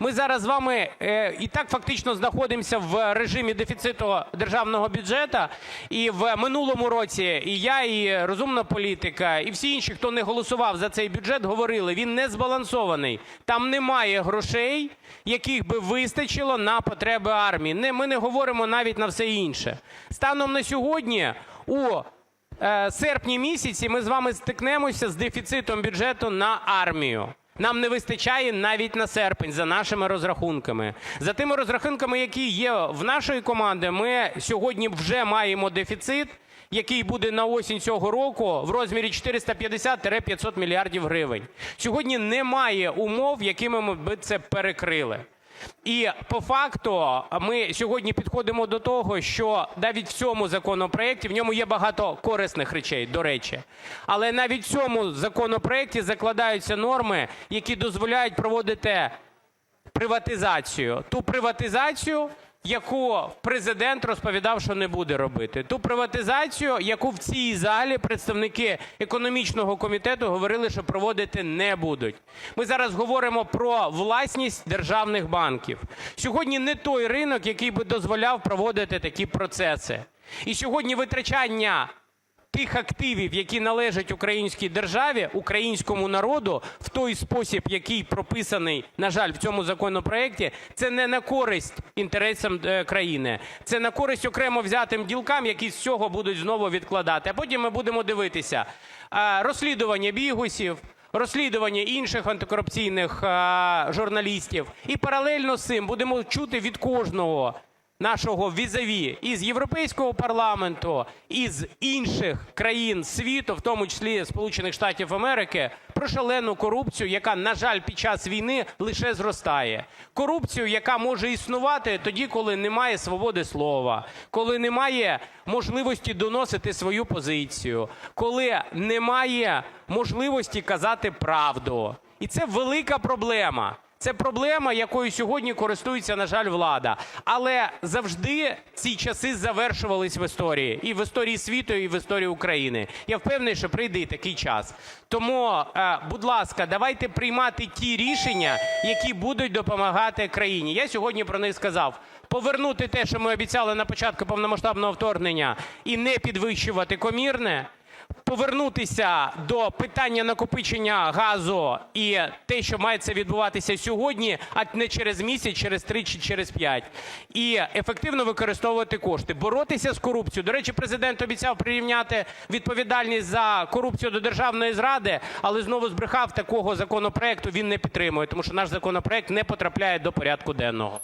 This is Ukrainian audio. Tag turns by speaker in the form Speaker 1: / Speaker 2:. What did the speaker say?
Speaker 1: Ми зараз з вами е, і так фактично знаходимося в режимі дефіциту державного бюджету. І в минулому році і я, і розумна політика, і всі інші, хто не голосував за цей бюджет, говорили, він не збалансований. Там немає грошей, яких би вистачило на потреби армії. Не, Ми не говоримо навіть на все інше. Станом на сьогодні у е, серпні місяці ми з вами стикнемося з дефіцитом бюджету на армію. Нам не вистачає навіть на серпень за нашими розрахунками. За тими розрахунками, які є в нашої команди, ми сьогодні вже маємо дефіцит, який буде на осінь цього року в розмірі 450-500 мільярдів гривень. Сьогодні немає умов, якими ми би це перекрили. І по факту ми сьогодні підходимо до того, що навіть в цьому законопроекті, в ньому є багато корисних речей, до речі, але навіть в цьому законопроекті закладаються норми, які дозволяють проводити приватизацію. Ту приватизацію, яку Президент розповідав, що не буде робити. Ту приватизацію, яку в цій залі представники економічного комітету говорили, що проводити не будуть. Ми зараз говоримо про власність державних банків. Сьогодні не той ринок, який би дозволяв проводити такі процеси. І сьогодні витрачання тих активів, які належать українській державі, українському народу, в той спосіб, який прописаний, на жаль, в цьому законопроекті, це не на користь інтересам е, країни, це на користь окремо взятим ділкам, які з цього будуть знову відкладати. А потім ми будемо дивитися розслідування бігусів, розслідування інших антикорупційних журналістів. І паралельно з цим будемо чути від кожного нашого візаві із Європейського парламенту, із інших країн світу, в тому числі Сполучених Штатів Америки, про шалену корупцію, яка, на жаль, під час війни лише зростає. Корупцію, яка може існувати тоді, коли немає свободи слова, коли немає можливості доносити свою позицію, коли немає можливості казати правду. І це велика проблема. Це проблема, якою сьогодні користується, на жаль, влада. Але завжди ці часи завершувались в історії. І в історії світу, і в історії України. Я впевнений, що прийде і такий час. Тому, е, будь ласка, давайте приймати ті рішення, які будуть допомагати країні. Я сьогодні про них сказав. Повернути те, що ми обіцяли на початку повномасштабного вторгнення, і не підвищувати комірне повернутися до питання накопичення газу і те, що має це відбуватися сьогодні, а не через місяць, через три чи через п'ять, і ефективно використовувати кошти, боротися з корупцією. До речі, Президент обіцяв прирівняти відповідальність за корупцію до державної зради, але знову збрехав такого законопроекту. Він не підтримує, тому що наш законопроект не потрапляє до порядку денного.